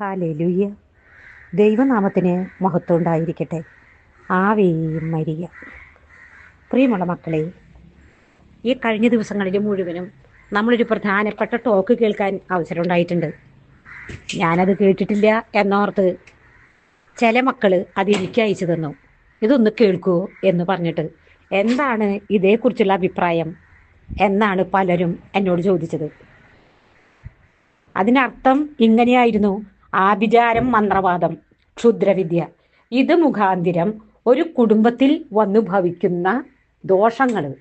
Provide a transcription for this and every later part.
Hallelujah ദൈവനാമത്തിന് മഹത്വം ഉണ്ടായിരിക്കട്ടെ ആവേയും മരിയ. പ്രിയമുള്ള മക്കളെ ഈ കഴിഞ്ഞ ദിവസങ്ങളിൽ മുഴുവനും നമ്മളൊരു പ്രധാനപ്പെട്ട ടോക്ക് കേൾക്കാൻ അവസരം ഉണ്ടായിട്ടുണ്ട് ഞാനത് കേട്ടിട്ടില്ല എന്നോർത്ത് ചില മക്കൾ അത് എനിക്ക് അയച്ചു തന്നു. ഇതൊന്ന് കേൾക്കൂ എന്ന് പറഞ്ഞിട്ട് എന്താണ് ഇതേക്കുറിച്ചുള്ള അഭിപ്രായം എന്നാണ് പലരും എന്നോട് ചോദിച്ചത്. അതിനർത്ഥം ഇങ്ങനെയായിരുന്നു. ആഭിചാരം മന്ത്രവാദം ക്ഷുദ്രവിദ്യ. ഇത് മുഖാന്തിരം ഒരു കുടുംബത്തിൽ വന്നു ഭവിക്കുന്ന ദോഷങ്ങൾ.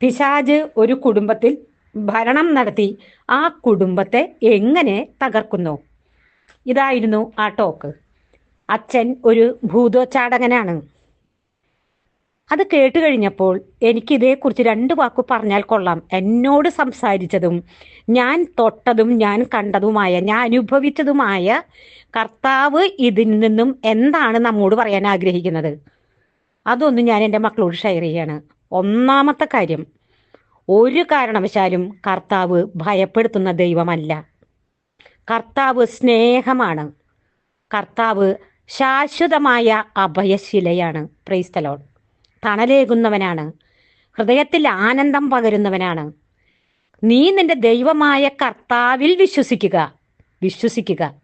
പിശാജ് ഒരു കുടുംബത്തിൽ ഭരണം നടത്തി ആ കുടുംബത്തെ എങ്ങനെ തകർക്കുന്നു? ഇതായിരുന്നു ആ ടോക്ക്. അച്ഛൻ ഒരു ഭൂതോച്ചാടകനാണ്. അത് കേട്ട് കഴിഞ്ഞപ്പോൾ എനിക്ക് ഇതേക്കുറിച്ച് രണ്ട് വാക്ക് പറഞ്ഞാൽ കൊള്ളാം. എന്നോട് സംസാരിച്ചതും ഞാൻ തൊട്ടതും ഞാൻ കണ്ടതുമായ ഞാൻ അനുഭവിച്ചതുമായ കർത്താവ് ഇതിൽ നിന്നും എന്താണ് നമ്മോട് പറയാൻ ആഗ്രഹിക്കുന്നത്? അതൊന്നും ഞാൻ എന്റെ മക്കളോട് ഷെയർ ചെയ്യാണ്. ഒന്നാമത്തെ കാര്യം ഒരു കാരണവശാലും കർത്താവ് ഭയപ്പെടുത്തുന്ന ദൈവമല്ല. കർത്താവ് സ്നേഹമാണ്. കർത്താവ് ശാശ്വതമായ അഭയശിലയാണ്. പ്രൈസ്തലോൺ തണലേകുന്നവനാണ്. ഹൃദയത്തിൽ ആനന്ദം പകരുന്നവനാണ്. നീ നിന്റെ ദൈവമായ കർത്താവിൽ വിശ്വസിക്കുക. വിശ്വസിക്കുക.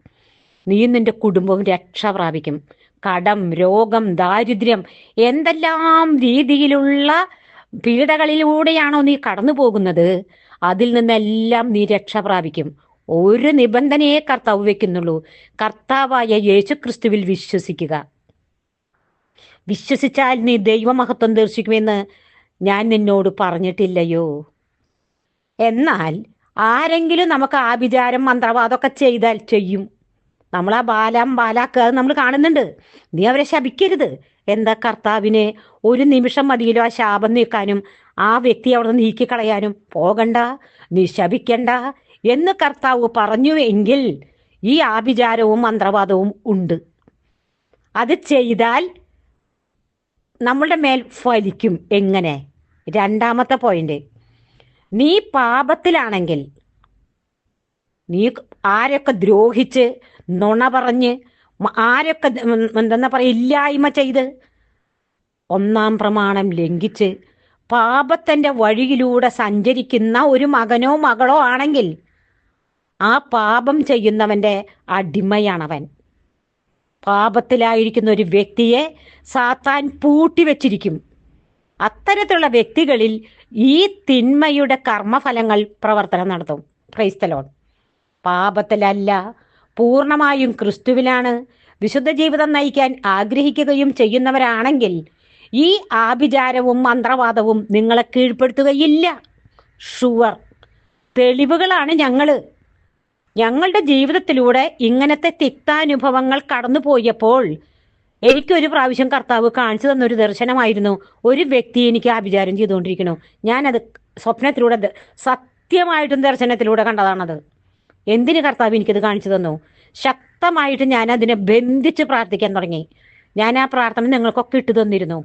നീ നിന്റെ കുടുംബവും രക്ഷ പ്രാപിക്കും. കടം രോഗം ദാരിദ്ര്യം എന്തെല്ലാം രീതിയിലുള്ള പീഡകളിലൂടെയാണോ നീ കടന്നു പോകുന്നത് അതിൽ നിന്നെല്ലാം നീ രക്ഷ പ്രാപിക്കും. ഒരു നിബന്ധനയെ കർത്താവ് വെക്കുന്നുള്ളൂ കർത്താവായ യേശുക്രിസ്തുവിൽ വിശ്വസിക്കുക. വിശ്വസിച്ചാൽ നീ ദൈവമഹത്വം ദർശിക്കുമെന്ന് ഞാൻ നിന്നോട് പറഞ്ഞിട്ടില്ലയോ? എന്നാൽ ആരെങ്കിലും നമുക്ക് ആഭിചാരം മന്ത്രവാദമൊക്കെ ചെയ്താൽ ചെയ്യും. നമ്മൾ ആ ബാലാം ബാലാക്കുക നമ്മൾ കാണുന്നുണ്ട്. നീ അവരെ ശപിക്കരുത്. എന്താ കർത്താവിനെ ഒരു നിമിഷം മതിയിലോ ആ ശാപം നീക്കാനും ആ വ്യക്തി അവിടെ നിന്ന് നീക്കിക്കളയാനും? പോകണ്ട നീ ശപിക്കണ്ട എന്ന് കർത്താവ് പറഞ്ഞു എങ്കിൽ ഈ ആഭിചാരവും മന്ത്രവാദവും ഉണ്ട്. അത് ചെയ്താൽ നമ്മളുടെ മേൽ ഫലിക്കും. എങ്ങനെ? രണ്ടാമത്തെ പോയിന്റ് നീ പാപത്തിലാണെങ്കിൽ നീ ആരൊക്കെ ദ്രോഹിച്ച് നുണ പറഞ്ഞ് ആരൊക്കെ എന്താ പറയുക ഇല്ലായ്മ ചെയ്ത് ഒന്നാം പ്രമാണം ലംഘിച്ച് പാപത്തിന്റെ വഴിയിലൂടെ സഞ്ചരിക്കുന്ന ഒരു മകനോ മകളോ ആണെങ്കിൽ ആ പാപം ചെയ്യുന്നവന്റെ അടിമയാണവൻ. പാപത്തിലായിരിക്കുന്ന ഒരു വ്യക്തിയെ സാത്താൻ പൂട്ടിവെച്ചിരിക്കും. അത്തരത്തിലുള്ള വ്യക്തികളിൽ ഈ തിന്മയുടെ കർമ്മഫലങ്ങൾ പ്രവർത്തനം നടത്തും. ക്രൈസ്തലോൺ പാപത്തിലല്ല പൂർണമായും ക്രിസ്തുവിലാണ്. വിശുദ്ധ ജീവിതം നയിക്കാൻ ആഗ്രഹിക്കുകയും ചെയ്യുന്നവരാണെങ്കിൽ ഈ ആഭിചാരവും മന്ത്രവാദവും നിങ്ങളെ കീഴ്പ്പെടുത്തുകയില്ല. ഷുവർ തെളിവുകളാണ് ഞങ്ങൾ. ഞങ്ങളുടെ ജീവിതത്തിലൂടെ ഇങ്ങനത്തെ തിക്താനുഭവങ്ങൾ കടന്നു പോയപ്പോൾ എനിക്കൊരു പ്രാവശ്യം കർത്താവ് കാണിച്ചു തന്നൊരു ദർശനമായിരുന്നു. ഒരു വ്യക്തി എനിക്ക് ആഭിചാരം ചെയ്തുകൊണ്ടിരിക്കണു ഞാനത് സ്വപ്നത്തിലൂടെ സത്യമായിട്ടും ദർശനത്തിലൂടെ കണ്ടതാണത്. എന്തിന് കർത്താവ് എനിക്കത് കാണിച്ചു തന്നു? ശക്തമായിട്ട് ഞാൻ അതിനെ ബന്ധിച്ച് പ്രാർത്ഥിക്കാൻ തുടങ്ങി. ഞാൻ ആ പ്രാർത്ഥന നിങ്ങൾക്കൊക്കെ ഇട്ടു തന്നിരുന്നു.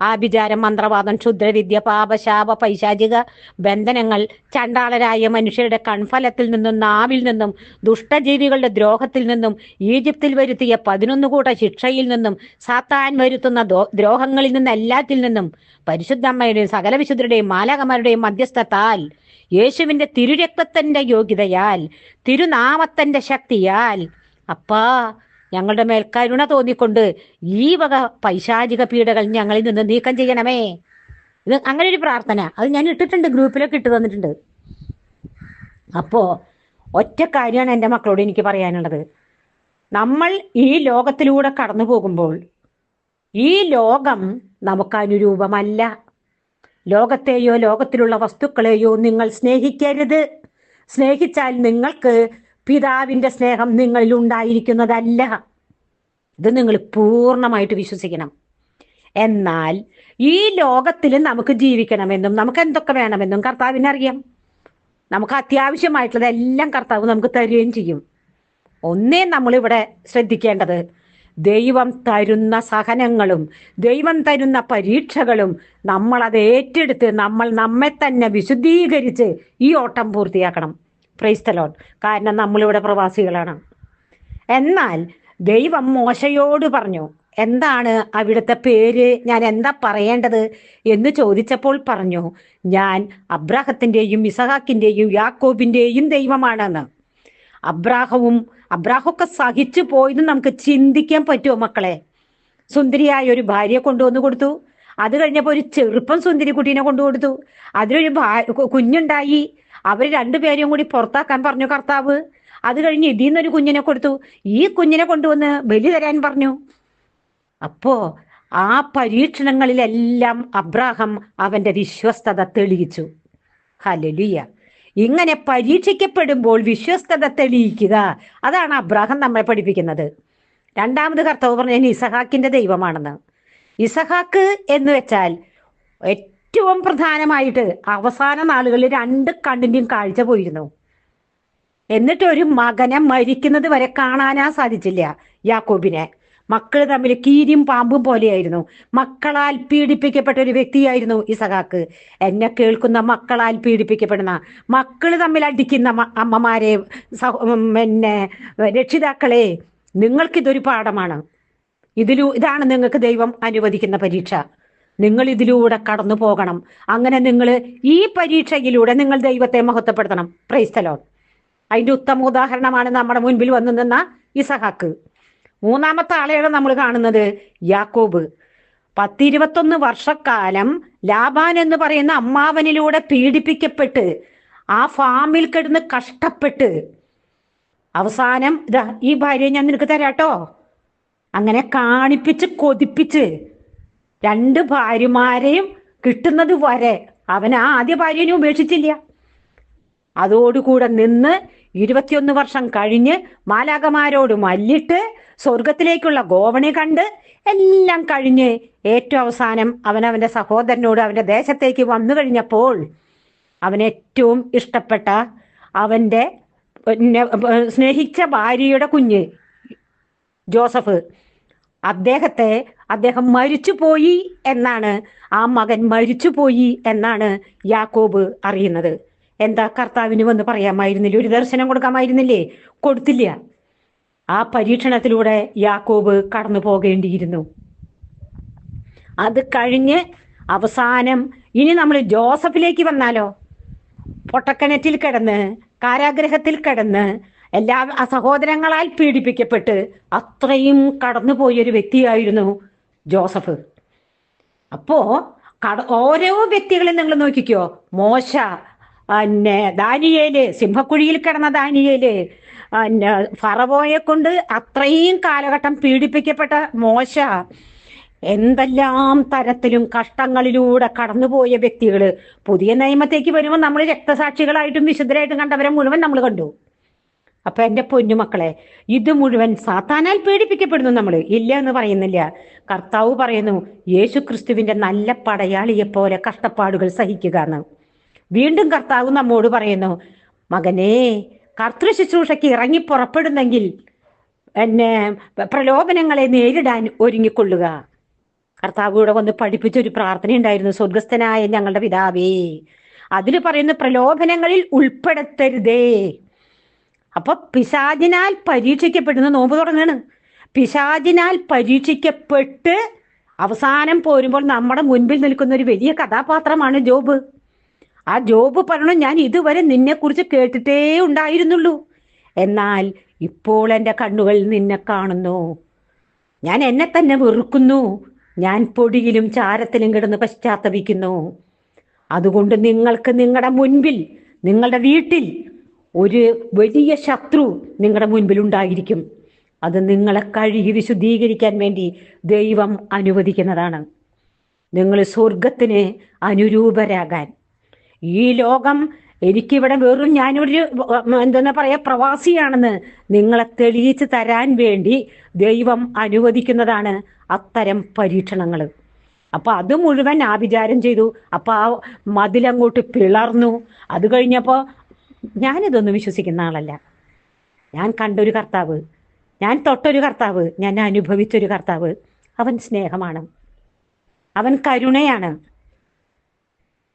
ആഭിചാരം മന്ത്രവാദം ക്ഷുദ്രവിദ്യ പാപശാപ പൈശാചിക ബന്ധനങ്ങൾ ചണ്ടാളരായ മനുഷ്യരുടെ കൺഫലത്തിൽ നിന്നും നാവിൽ നിന്നും ദുഷ്ടജീവികളുടെ ദ്രോഹത്തിൽ നിന്നും ഈജിപ്തിൽ വരുത്തിയ പതിനൊന്ന് കൂട്ട ശിക്ഷയിൽ നിന്നും സാത്താൻ വരുത്തുന്ന ദ്രോഹങ്ങളിൽ നിന്ന് എല്ലാത്തിൽ നിന്നും പരിശുദ്ധമ്മയുടെയും സകല വിശുദ്ധരുടെയും മാലാകമാരുടെയും മധ്യസ്ഥത്താൽ യേശുവിന്റെ തിരുരക്തത്തിന്റെ യോഗ്യതയാൽ തിരുനാമത്തിന്റെ ശക്തിയാൽ അപ്പാ ഞങ്ങളുടെ മേൽ കരുണ തോന്നിക്കൊണ്ട് ഈ വക പൈശാചിക പീഡകൾ ഞങ്ങളിൽ നിന്ന് നീക്കം ചെയ്യണമേ. ഇത് അങ്ങനെ ഒരു പ്രാർത്ഥന. അത് ഞാൻ ഇട്ടിട്ടുണ്ട് ഗ്രൂപ്പിലൊക്കെ ഇട്ട് തന്നിട്ടുണ്ട്. അപ്പോ ഒറ്റ കാര്യമാണ് എന്റെ മക്കളോട് എനിക്ക് പറയാനുള്ളത്. നമ്മൾ ഈ ലോകത്തിലൂടെ കടന്നു പോകുമ്പോൾ ഈ ലോകം നമുക്ക് അനുരൂപമല്ല ലോകത്തെയോ ലോകത്തിലുള്ള വസ്തുക്കളെയോ നിങ്ങൾ സ്നേഹിക്കരുത്. സ്നേഹിച്ചാൽ നിങ്ങൾക്ക് പിതാവിന്റെ സ്നേഹം നിങ്ങളിൽ ഉണ്ടായിരിക്കുന്നതല്ല. ഇത് നിങ്ങൾ പൂർണമായിട്ട് വിശ്വസിക്കണം. എന്നാൽ ഈ ലോകത്തിൽ നമുക്ക് ജീവിക്കണമെന്നും നമുക്ക് എന്തൊക്കെ വേണമെന്നും കർത്താവിനറിയാം. നമുക്ക് അത്യാവശ്യമായിട്ടുള്ളത് എല്ലാം കർത്താവ് നമുക്ക് തരുകയും ചെയ്യും. ഒന്നേ നമ്മളിവിടെ ശ്രദ്ധിക്കേണ്ടത് ദൈവം തരുന്ന സഹനങ്ങളും ദൈവം തരുന്ന പരീക്ഷകളും നമ്മൾ അത് ഏറ്റെടുത്ത് നമ്മൾ നമ്മെ തന്നെ വിശുദ്ധീകരിച്ച് ഈ ഓട്ടം പൂർത്തിയാക്കണം. പ്രൈസ്തലോൺ കാരണം നമ്മളിവിടെ പ്രവാസികളാണ്. എന്നാൽ ദൈവം മോശയോട് പറഞ്ഞു എന്താണ് അവിടുത്തെ പേര്? ഞാൻ എന്താ പറയേണ്ടത്? എന്ന് ചോദിച്ചപ്പോൾ പറഞ്ഞു ഞാൻ അബ്രാഹത്തിന്റെയും ഇസഹാക്കിന്റെയും യാക്കോബിന്റെയും ദൈവമാണെന്ന്. അബ്രാഹവും അബ്രാഹമൊക്കെ സഹിച്ചു പോയത് നമുക്ക് ചിന്തിക്കാൻ പറ്റുമോ മക്കളെ? സുന്ദരിയായ ഒരു ഭാര്യയെ കൊണ്ടുവന്നു കൊടുത്തു. അത് കഴിഞ്ഞപ്പോൾ ഒരു ചെറുപ്പം സുന്ദരി കുട്ടീനെ കൊണ്ടുകൊടുത്തു അതിലൊരു ഭാ- കുഞ്ഞുണ്ടായി. അവർ രണ്ടുപേരെയും കൂടി പുറത്താക്കാൻ പറഞ്ഞു കർത്താവ്. അത് കഴിഞ്ഞ് ഇതിൽ നിന്നൊരു കുഞ്ഞിനെ കൊടുത്തു. ഈ കുഞ്ഞിനെ കൊണ്ടുവന്ന് ബലി തരാൻ പറഞ്ഞു. അപ്പോ ആ പരീക്ഷണങ്ങളിലെല്ലാം അബ്രാഹം അവന്റെ വിശ്വസ്തത തെളിയിച്ചു. ഹലലുയ ഇങ്ങനെ പരീക്ഷിക്കപ്പെടുമ്പോൾ വിശ്വസ്തത തെളിയിക്കുക. അതാണ് അബ്രാഹം നമ്മളെ പഠിപ്പിക്കുന്നത്. രണ്ടാമത് കർത്താവ് പറഞ്ഞ ഇസഹാക്കിന്റെ ദൈവമാണെന്ന്. ഇസഹാക്ക് എന്ന് വെച്ചാൽ ഏറ്റവും പ്രധാനമായിട്ട് അവസാന നാളുകളിൽ രണ്ട് കണ്ണിന്റെയും കാഴ്ച പോയിരുന്നു. എന്നിട്ട് ഒരു മകനെ മരിക്കുന്നത് വരെ കാണാനാ സാധിച്ചില്ല യാക്കോബിനെ. മക്കൾ തമ്മിൽ കീരിയും പാമ്പും പോലെയായിരുന്നു. മക്കളാൽ പീഡിപ്പിക്കപ്പെട്ട ഒരു വ്യക്തിയായിരുന്നു ഇസഹാക്ക്. എന്നെ കേൾക്കുന്ന മക്കളാൽ പീഡിപ്പിക്കപ്പെടുന്ന മക്കൾ തമ്മിൽ അടിക്കുന്ന അമ്മമാരെ പിന്നെ രക്ഷിതാക്കളെ നിങ്ങൾക്കിതൊരു പാഠമാണ്. ഇതിലൂ ഇതാണ് നിങ്ങൾക്ക് ദൈവം അനുവദിക്കുന്ന പരീക്ഷ. നിങ്ങൾ ഇതിലൂടെ കടന്നു പോകണം. അങ്ങനെ നിങ്ങൾ ഈ പരീക്ഷയിലൂടെ നിങ്ങൾ ദൈവത്തെ മഹത്വപ്പെടുത്തണം. പ്രൈസ്തലോൺ അതിന്റെ ഉത്തമ ഉദാഹരണമാണ് നമ്മുടെ മുൻപിൽ വന്നു നിന്ന ഇസഹാക്ക്. മൂന്നാമത്തെ ആളെയാണ് നമ്മൾ കാണുന്നത് യാക്കോബ്. പത്തിരുപത്തൊന്ന് വർഷക്കാലം ലാബാൻ എന്ന് പറയുന്ന അമ്മാവനിലൂടെ പീഡിപ്പിക്കപ്പെട്ട് ആ ഫാമിൽ കിടന്ന് കഷ്ടപ്പെട്ട്. അവസാനം ഈ ഭാര്യയെ ഞാൻ നിനക്ക് തരാട്ടോ. അങ്ങനെ കാണിപ്പിച്ച് കൊതിപ്പിച്ച് രണ്ട് ഭാര്യമാരെയും കിട്ടുന്നത് വരെ അവൻ ആ ആദ്യ ഭാര്യനെ ഉപേക്ഷിച്ചില്ല. അതോടുകൂടെ നിന്ന് ഇരുപത്തിയൊന്ന് വർഷം കഴിഞ്ഞ് മാലാകമാരോട് മല്ലിട്ട് സ്വർഗത്തിലേക്കുള്ള ഗോവണി കണ്ട് എല്ലാം കഴിഞ്ഞ് ഏറ്റവും അവസാനം അവൻ അവന്റെ സഹോദരനോട് അവന്റെ ദേശത്തേക്ക് വന്നു കഴിഞ്ഞപ്പോൾ അവൻ ഏറ്റവും ഇഷ്ടപ്പെട്ട അവന്റെ സ്നേഹിച്ച ഭാര്യയുടെ കുഞ്ഞ് ജോസഫ്. അദ്ദേഹത്തെ അദ്ദേഹം മരിച്ചുപോയി എന്നാണ് ആ മകൻ മരിച്ചുപോയി എന്നാണ് യാക്കോബ് അറിയുന്നത്. എന്താ കർത്താവിന് വന്ന് പറയാമായിരുന്നില്ലേ? ഒരു ദർശനം കൊടുക്കാമായിരുന്നില്ലേ? കൊടുത്തില്ല. ആ പരീക്ഷണത്തിലൂടെ യാക്കോബ് കടന്നു പോകേണ്ടിയിരുന്നു. അത് കഴിഞ്ഞ് അവസാനം ഇനി നമ്മൾ ജോസഫിലേക്ക് വന്നാലോ? പൊട്ടക്കിണറ്റിൽ കിടന്ന് കാരാഗ്രഹത്തിൽ കിടന്ന് എല്ലാ സഹോദരങ്ങളാൽ പീഡിപ്പിക്കപ്പെട്ട് അത്രയും കടന്നു പോയൊരു വ്യക്തിയായിരുന്നു ജോസഫ്. അപ്പോ ഓരോ വ്യക്തികളെ നിങ്ങൾ നോക്കിക്കോ. മോശ പിന്നെ ദാനിയേൽ സിംഹക്കുഴിയിൽ കിടന്ന ദാനിയേൽ പിന്നെ ഫറവോയെ കൊണ്ട് അത്രയും കാലഘട്ടം പീഡിപ്പിക്കപ്പെട്ട മോശ എന്തെല്ലാം തരത്തിലും കഷ്ടങ്ങളിലൂടെ കടന്നുപോയ വ്യക്തികൾ പുതിയ നിയമത്തേക്ക് വരുമ്പോൾ നമ്മൾ രക്തസാക്ഷികളായിട്ടും വിശുദ്ധരായിട്ടും കണ്ടവരെ മുഴുവൻ നമ്മൾ കണ്ടു. അപ്പൊ എന്റെ പൊന്നുമക്കളെ ഇത് മുഴുവൻ സാത്താനാൽ പീഡിപ്പിക്കപ്പെടുന്നു നമ്മൾ ഇല്ല എന്ന് പറയുന്നില്ല. കർത്താവ് പറയുന്നു യേശു ക്രിസ്തുവിന്റെ നല്ല പടയാളിയെ പോലെ കഷ്ടപ്പാടുകൾ സഹിക്കുക എന്ന്. വീണ്ടും കർത്താവ് നമ്മോട് പറയുന്നു മകനെ കർത്തൃ ശുശ്രൂഷയ്ക്ക് ഇറങ്ങി പുറപ്പെടുന്നെങ്കിൽ എന്നെ പ്രലോഭനങ്ങളെ നേരിടാൻ ഒരുങ്ങിക്കൊള്ളുക. കർത്താവ് ഇവിടെ വന്ന് പഠിപ്പിച്ച ഒരു പ്രാർത്ഥന ഉണ്ടായിരുന്നു സ്വർഗസ്ഥനായ ഞങ്ങളുടെ പിതാവേ അതിൽ പറയുന്ന പ്രലോഭനങ്ങളിൽ ഉൾപ്പെടുത്തരുതേ. അപ്പൊ പിശാചിനാൽ പരീക്ഷിക്കപ്പെടുന്ന നോമ്പ് തുടങ്ങാണ്. പിശാചിനാൽ പരീക്ഷിക്കപ്പെട്ട് അവസാനം പോരുമ്പോൾ നമ്മുടെ മുൻപിൽ നിൽക്കുന്ന ഒരു വലിയ കഥാപാത്രമാണ് ജോബ്. ആ ജോബ് പറഞ്ഞു ഞാൻ ഇതുവരെ നിന്നെ കുറിച്ച് കേട്ടിട്ടേ ഉണ്ടായിരുന്നുള്ളൂ. എന്നാൽ ഇപ്പോൾ എന്റെ കണ്ണുകൾ നിന്നെ കാണുന്നു. ഞാൻ എന്നെ തന്നെ വെറുക്കുന്നു. ഞാൻ പൊടിയിലും ചാരത്തിലും കിടന്ന് പശ്ചാത്തപിക്കുന്നു. അതുകൊണ്ട് നിങ്ങൾക്ക് നിങ്ങളുടെ മുൻപിൽ നിങ്ങളുടെ വീട്ടിൽ ഒരു വലിയ ശത്രു നിങ്ങളുടെ മുൻപിൽ ഉണ്ടായിരിക്കും. അത് നിങ്ങളെ കഴുകി വിശുദ്ധീകരിക്കാൻ വേണ്ടി ദൈവം അനുവദിക്കുന്നതാണ്. നിങ്ങൾ സ്വർഗത്തിന് അനുരൂപരാകാൻ ഈ ലോകം എനിക്കിവിടെ വെറും ഞാനൊരു എന്താ പറയാ പ്രവാസിയാണെന്ന് നിങ്ങളെ തെളിയിച്ച് തരാൻ വേണ്ടി ദൈവം അനുവദിക്കുന്നതാണ് അത്തരം പരീക്ഷണങ്ങൾ. അപ്പൊ അത് മുഴുവൻ ആഭിചാരം ചെയ്തു. അപ്പൊ ആ മതിലങ്ങോട്ട് പിളർന്നു. അത് കഴിഞ്ഞപ്പോ ഞാനിതൊന്നും വിശ്വസിക്കുന്ന ആളല്ല. ഞാൻ കണ്ടൊരു കർത്താവ്. ഞാൻ തൊട്ടൊരു കർത്താവ്. ഞാൻ അനുഭവിച്ചൊരു കർത്താവ്. അവൻ സ്നേഹമാണ്. അവൻ കരുണയാണ്.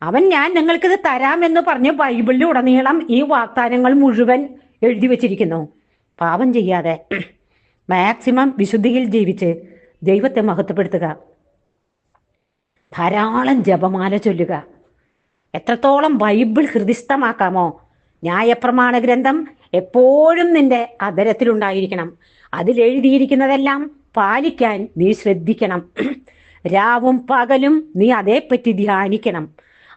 അവൻ ഞാൻ നിങ്ങൾക്കിത് തരാമെന്ന് പറഞ്ഞ് ബൈബിളിൽ ഉടനീളം ഈ വാഗ്ദാനങ്ങൾ മുഴുവൻ എഴുതി വച്ചിരിക്കുന്നു. പാപം ചെയ്യാതെ മാക്സിമം വിശുദ്ധിയിൽ ജീവിച്ച് ദൈവത്തെ മഹത്വപ്പെടുത്തുക. ധാരാളം ജപമാല ചൊല്ലുക. എത്രത്തോളം ബൈബിൾ ഹൃദിസ്ഥമാക്കാമോ? ന്യായപ്രമാണ ഗ്രന്ഥം എപ്പോഴും നിന്റെ അതരത്തിലുണ്ടായിരിക്കണം അതിലെഴുതിയിരിക്കുന്നതെല്ലാം പാലിക്കാൻ നീ ശ്രദ്ധിക്കണം. രാവും പകലും നീ അതേപ്പറ്റി ധ്യാനിക്കണം.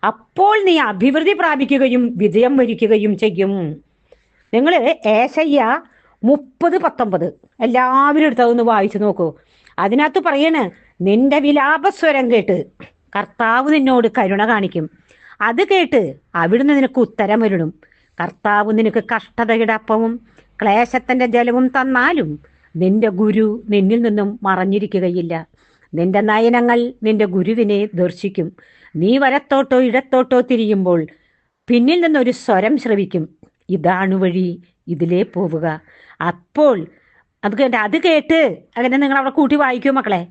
അപ്പോൾ നീ അഭിവൃദ്ധി പ്രാപിക്കുകയും വിജയം വരിക്കുകയും ചെയ്യും. നിങ്ങൾ ഏശയ്യ മുപ്പത് പത്തൊമ്പത് എല്ലാവരും എടുത്തതൊന്ന് വായിച്ചു നോക്കൂ. അതിനകത്ത് പറയണ് നിന്റെ വിലാപസ്വരം കേട്ട് കർത്താവ് നിന്നോട് കരുണ കാണിക്കും. അത് കേട്ട് അവിടുന്ന് നിനക്ക് ഉത്തരം വരണം. കർത്താവ് നിനക്ക് കഷ്ടതയുടെ അപ്പവും ക്ലേശത്തിന്റെ ജലവും തന്നാലും നിന്റെ ഗുരു നിന്നിൽ നിന്നും മറഞ്ഞിരിക്കുകയില്ല. നിന്റെ നയനങ്ങൾ നിന്റെ ഗുരുവിനെ ദർശിക്കും. നീ വലത്തോട്ടോ ഇടത്തോട്ടോ തിരിയുമ്പോൾ പിന്നിൽ നിന്നൊരു സ്വരം ശ്രവിക്കും. ഇതാണ് വഴി ഇതിലേ പോവുക. അപ്പോൾ അത് കേട്ട് അത് കേട്ട് അങ്ങനെ നിങ്ങൾ അവിടെ കൂട്ടി വായിക്കൂ മക്കളെ.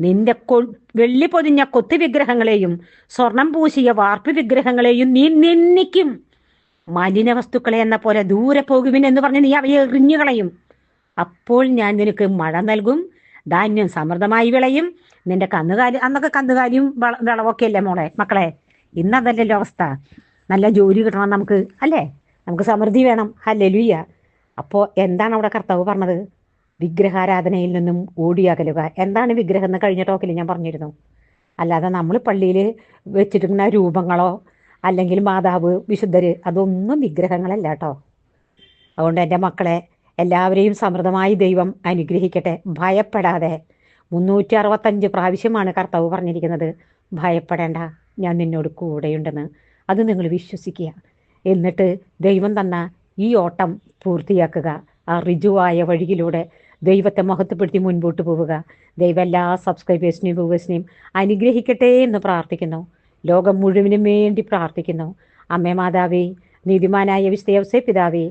നിന്റെ കൊ വെള്ളി പൊതിഞ്ഞ കൊത്തു വിഗ്രഹങ്ങളെയും സ്വർണം പൂശിയ വാർപ്പ് വിഗ്രഹങ്ങളെയും നീ നിന്ദിക്കും. മലിന വസ്തുക്കളെ എന്ന പോലെ ദൂരെ പോകുവിൻ എന്ന് പറഞ്ഞ് നീ അവയെ എറിഞ്ഞു കളയും അപ്പോൾ ഞാൻ നിനക്ക് മഴ നൽകും ധാന്യം സമൃദ്ധമായി വിളയും. നിന്റെ കന്നുകാലി അന്നൊക്കെ കന്നുകാലിയും വള- വിളവൊക്കെ അല്ലേ മോളെ മക്കളെ? ഇന്നതല്ലല്ലോ അവസ്ഥ? നല്ല ജോലി കിട്ടണം നമുക്ക് അല്ലേ? നമുക്ക് സമൃദ്ധി വേണം. ഹല്ലേലൂയ്യ. അപ്പോൾ എന്താണ് അവിടെ കർത്താവ് പറഞ്ഞത്? വിഗ്രഹാരാധനയിൽ നിന്നും ഓടിയകലുക. എന്താണ് വിഗ്രഹം എന്ന് കഴിഞ്ഞ ടോക്കിൽ ഞാൻ പറഞ്ഞിരുന്നു. അല്ലാതെ നമ്മൾ പള്ളിയിൽ വെച്ചിരിക്കുന്ന രൂപങ്ങളോ അല്ലെങ്കിൽ മാതാവ് വിശുദ്ധര് അതൊന്നും വിഗ്രഹങ്ങളല്ല കേട്ടോ. അതുകൊണ്ട് എന്റെ മക്കളെ എല്ലാവരെയും സമൃദ്ധമായി ദൈവം അനുഗ്രഹിക്കട്ടെ. ഭയപ്പെടാതെ. മുന്നൂറ്റി അറുപത്തഞ്ച് പ്രാവശ്യമാണ് കർത്താവ് പറഞ്ഞിരിക്കുന്നത്. ഭയപ്പെടേണ്ട. ഞാൻ നിന്നോട് കൂടെയുണ്ടെന്ന്. അത് നിങ്ങൾ വിശ്വസിക്കുക. എന്നിട്ട് ദൈവം തന്ന ഈ ഓട്ടം പൂർത്തിയാക്കുക. ആ ഋജുവായ വഴിയിലൂടെ ദൈവത്തെ മഹത്വപ്പെടുത്തി മുൻപോട്ട് പോവുക. ദൈവം എല്ലാ സബ്സ്ക്രൈബേഴ്സിനെയും വ്യൂവേഴ്സിനെയും അനുഗ്രഹിക്കട്ടെ എന്ന് പ്രാർത്ഥിക്കുന്നു. ലോകം മുഴുവനും വേണ്ടി പ്രാർത്ഥിക്കുന്നു. അമ്മേ മാതാവേ നീതിമാനായ വിശ്വസേ പിതാവേ